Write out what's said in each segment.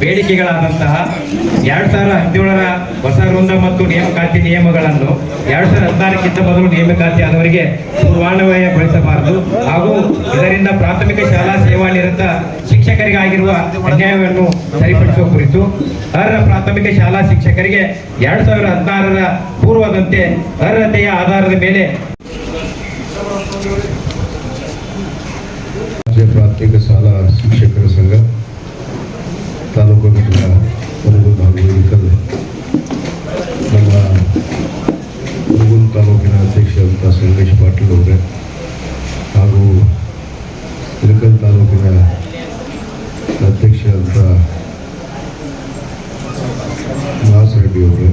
ಬೇಡಿಕೆಗಳಾದಂತಹ ಎರಡ್ ಸಾವಿರದ ಹದಿನೇಳರ ಹೊಸ ವೃಂದ ಮತ್ತು ನೇಮಕಾತಿ ನಿಯಮಗಳನ್ನು ಎರಡ್ ಸಾವಿರದ ಹದಿನಾರಕ್ಕಿಂತ ಮೊದಲು ನೇಮಕಾತಿ ಆದವರಿಗೆ ಪೂರ್ವಾನ್ವಯಗೊಳಿಸಬಾರದು. ಹಾಗೂ ಇದರಿಂದ ಪ್ರಾಥಮಿಕ ಶಾಲಾ ಸೇವಾನಿರತ ಶಿಕ್ಷಕರಿಗಾಗಿರುವ ಅನ್ಯಾಯವನ್ನು ಸರಿಪಡಿಸುವ ಕುರಿತು ಅರ್ಹ ಪ್ರಾಥಮಿಕ ಶಾಲಾ ಶಿಕ್ಷಕರಿಗೆ ಎರಡ್ ಸಾವಿರದ ಹದಿನಾರರ ಪೂರ್ವದಂತೆ ಅರ್ಹತೆಯ ಆಧಾರದ ಮೇಲೆ ಪ್ರಾಥಮಿಕ ಶಾಲಾ ಶಿಕ್ಷಕರ ತಾಲೂಕಿನ ಅಧ್ಯಕ್ಷರಾದಂಥ ಸಂಗಮೇಶ್ ಪಾಟೀಲ್ ಅವರೇ ಹಾಗೂ ಇಳಕಲ್ ತಾಲೂಕಿನ ಅಧ್ಯಕ್ಷರಾದಂಥ ರೆಡ್ಡಿ ಅವರೇ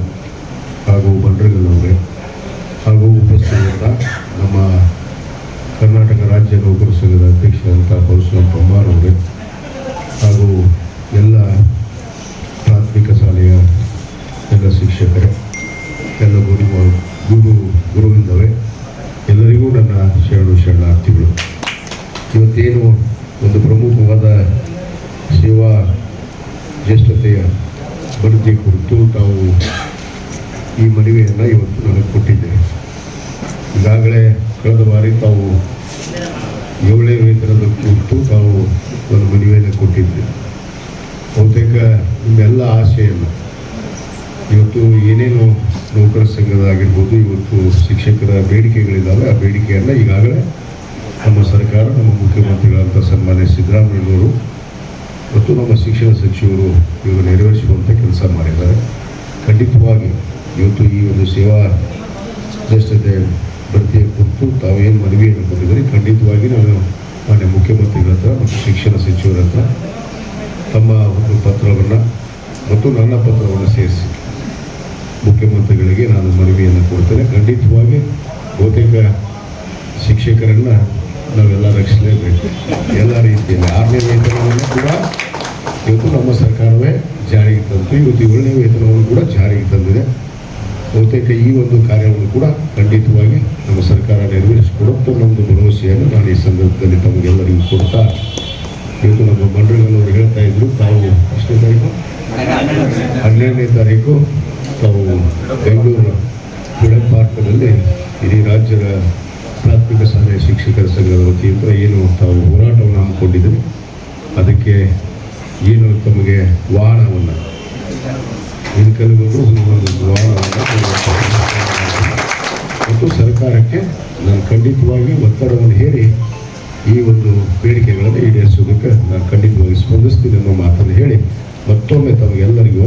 ಹಾಗೂ ಬಂಡ್ರಗಲ್ ಅವರೇ ಹಾಗೂ ಉಪಸ್ಥಿತರಾದ ನಮ್ಮ ಕರ್ನಾಟಕ ರಾಜ್ಯ ನೌಕರ ಸಂಘದ ಅಧ್ಯಕ್ಷರಾದಂಥ ಪರಶುರಾಮ್ ಪಮ್ಮಾರ್ ಅವರೇ ಹಾಗೂ ಎಲ್ಲ ಪ್ರಾಥಮಿಕ ಶಾಲೆಯ ಎಲ್ಲ ಶಿಕ್ಷಕರೇ, ಎಲ್ಲ ಗುರು ಗುರು ಗುರುವಿಂದವೇ ಎಲ್ಲರಿಗೂ ನನ್ನ ಶರಣು ಶರಣಾರ್ಥಿಗಳು. ಇವತ್ತೇನು ಒಂದು ಪ್ರಮುಖವಾದ ಸೇವಾ ಜ್ಯೇಷ್ಠತೆಯ ಬರುತ್ತೆ ಕುರಿತು ತಾವು ಈ ಮನವಿಯನ್ನು ಇವತ್ತು ನನಗೆ ಕೊಟ್ಟಿದ್ದೆ. ಈಗಾಗಲೇ ಕಳೆದ ಬಾರಿ ತಾವು ಏಳನೇ ವೇತನದ ಕುರಿತು ತಾವು ಒಂದು ಮನವಿಯನ್ನು ಕೊಟ್ಟಿದ್ದೆ. ಬಹುತೇಕ ನಿಮ್ಮೆಲ್ಲ ಆಸೆಯನ್ನು ಇವತ್ತು ಏನೇನು ನೌಕರ ಸಂಘದಾಗಿರ್ಬೋದು ಇವತ್ತು ಶಿಕ್ಷಕರ ಬೇಡಿಕೆಗಳಿದ್ದಾವೆ ಆ ಬೇಡಿಕೆಯನ್ನು ಈಗಾಗಲೇ ನಮ್ಮ ಸರ್ಕಾರ, ನಮ್ಮ ಮುಖ್ಯಮಂತ್ರಿಗಳಂತ ಸನ್ಮಾನ್ಯ ಸಿದ್ದರಾಮಯ್ಯನವರು ಮತ್ತು ನಮ್ಮ ಶಿಕ್ಷಣ ಸಚಿವರು ಇವರು ನೆರವೇರಿಸುವಂಥ ಕೆಲಸ ಮಾಡಿದ್ದಾರೆ. ಖಂಡಿತವಾಗಿ ಇವತ್ತು ಈ ಒಂದು ಸೇವಾ ಶ್ರೇಷ್ಠತೆ ಭರ್ತಿಯ ಕುರಿತು ತಾವೇನು ಮನವಿಯನ್ನು ಕೊಟ್ಟಿದ್ದಾರೆ ಖಂಡಿತವಾಗಿ ನಾನು ಮಾನ್ಯ ಮುಖ್ಯಮಂತ್ರಿಗಳ ಹತ್ರ ಮತ್ತು ಶಿಕ್ಷಣ ಸಚಿವರ ಹತ್ರ ತಮ್ಮ ಒಂದು ಪತ್ರವನ್ನು ಮತ್ತು ನನ್ನ ಪತ್ರವನ್ನು ಸೇರಿಸಿ ಮುಖ್ಯಮಂತ್ರಿಗಳಿಗೆ ನಾನು ಮನವಿಯನ್ನು ಕೊಡ್ತೇನೆ. ಖಂಡಿತವಾಗಿ ಬಹುತೇಕ ಶಿಕ್ಷಕರನ್ನು ನಾವೆಲ್ಲ ರಕ್ಷಿಸಲೇಬೇಕು. ಎಲ್ಲ ರೀತಿಯಲ್ಲಿ ಆರನೇ ವೇತನವನ್ನು ಕೂಡ ಇವತ್ತು ನಮ್ಮ ಸರ್ಕಾರವೇ ಜಾರಿಗೆ ತಂತು. ಇವತ್ತು ಏಳನೇ ವೇತನವನ್ನು ಕೂಡ ಜಾರಿಗೆ ತಂದಿದೆ. ಬಹುತೇಕ ಈ ಒಂದು ಕಾರ್ಯವನ್ನು ಕೂಡ ಖಂಡಿತವಾಗಿ ನಮ್ಮ ಸರ್ಕಾರ ನೆರವೇರಿಸಿಕೊಡುತ್ತೆ ಒಂದು ಭರವಸೆಯನ್ನು ನಾನು ಈ ಸಂದರ್ಭದಲ್ಲಿ ತಮಗೆಲ್ಲರಿಗೂ ಕೊಡ್ತಾ ಇವತ್ತು ನಮ್ಮ ಮಂಡಳಿಗಳವರು ಹೇಳ್ತಾ ಇದ್ರು, ತಾವು ಎಷ್ಟನೇ ತಾರೀಕು? ಹನ್ನೆರಡನೇ ತಾರೀಕು. ರಾಜ್ಯದ ಪ್ರಾಥಮಿಕ ಶಾಲೆಯ ಶಿಕ್ಷಕರ ಸಂಘದ ವತಿಯಿಂದ ಏನು ತಾವು ಹೋರಾಟವನ್ನು ಹಮ್ಮಿಕೊಂಡಿದ್ದರು ಅದಕ್ಕೆ ಏನು ತಮಗೆ ವಾಹನವನ್ನು ಇನ್ಕಲ್ಗಳು ಒಂದು ವಾಹನವನ್ನು ಮತ್ತು ಸರ್ಕಾರಕ್ಕೆ ನಾನು ಖಂಡಿತವಾಗಿ ಒತ್ತಡವನ್ನು ಹೇರಿ ಈ ಒಂದು ಬೇಡಿಕೆಗಳನ್ನು ಈಡೇರಿಸೋದಕ್ಕೆ ನಾನು ಖಂಡಿತವಾಗಿ ಸ್ಪಂದಿಸ್ತೀನಿ ಅನ್ನೋ ಮಾತನ್ನು ಹೇಳಿ ಮತ್ತೊಮ್ಮೆ ತಮಗೆಲ್ಲರಿಗೂ